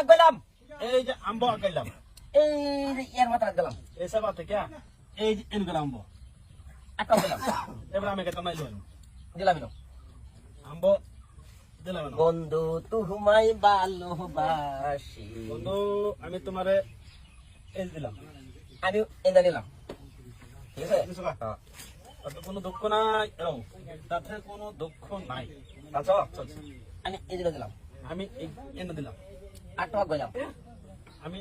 আগাইলাম এই যে আম্বো আগাইলাম এই এর মাথা গেলাম এই সাবা থেকে এই যে এন গেলাম আম্বো। আটকা এবার আমি দিলাম দিলাম বন্ধু তুমাই ভালোবাসি বন্ধু আমি তোমারে এই দিলাম। আমি এটা ঠিক আছে? কোনো দুঃখ নাই। এরকম তাতে কোনো দুঃখ নাই। আচ্ছা। আমি এই দিলাম। আমি এই এনে দিলাম আটকা গেলাম আমি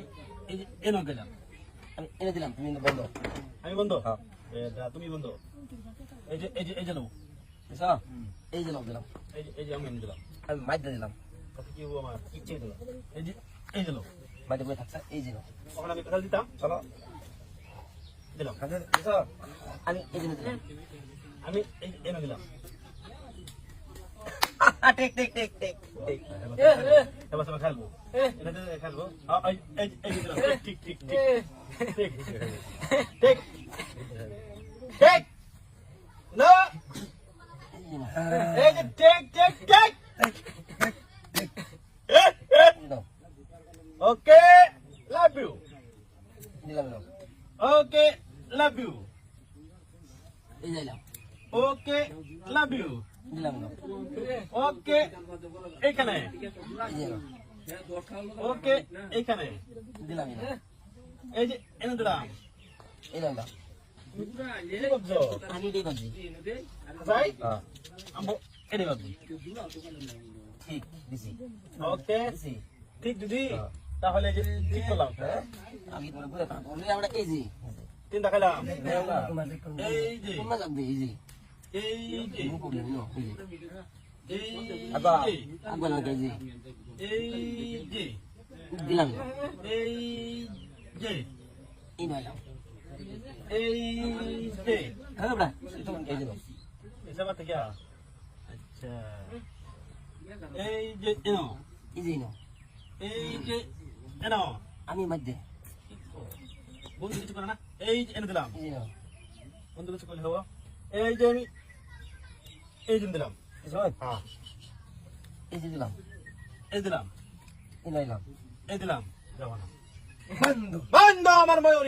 এই যে এনে গেলাম। আমি এনে দিলাম তুমি বন্ধ। আমি বন্ধ? হ্যাঁ। তুমি বন্ধ? এই যে এই যে এই যে নাও বুঝছ? এই দিলাম দিলাম। এই যে এই যে আমি এনে দিলাম। আমি মাইতে দিলাম। তাতে কি আমার ইচ্ছে দিলাম এই যে এই যে নাও মাইতে বলে থাকছে এই দিলাম ওখানে আমি কথা দিতাম? চলো। দিলাম। আমি এই দিলে দিলাম। আমি এই যে এনে দিলাম। ঠিক ঠিক ঠিক ঠিক। ঠিক এবার সবাই খেলব এটাতে খেলব আ, এই এই এই যে দিলাম ঠিক ঠিক ঠিক ঠিক না এই যে ঠিক ঠিক এখানে। ওকে এখানে। দিলাম এই যে এনে দিলাম এই দিলাম আমি করছি। হ্যাঁ। ঠিক দিছি। ওকে। ঠিক দিদি? তাহলে যে ঠিক করলাম। আমি তোমার থাকব আমরা এই যে। তিন দেখালাম এই যে তোমরা লাগবে এই যে। এই যে। কোনো প্রবলেম নো এই যে। এই আবা লাগে এই যে। দিলাম। এই যে এই যে হ্যাঁ বড়া থেকে আচ্ছা এই যে এনো যে নো এই যে এনো আমি মধ্যে বন্ধু কিছু করে না এই যে এনে দিলাম বন্ধু কিছু করলে হব এই যে আমি এই যে দিলাম হ্যাঁ এই যে দিলাম এই দিলাম এই দিলাম এই দিলাম যাব না বন্ধু বন্ধ আমার ময়ূর।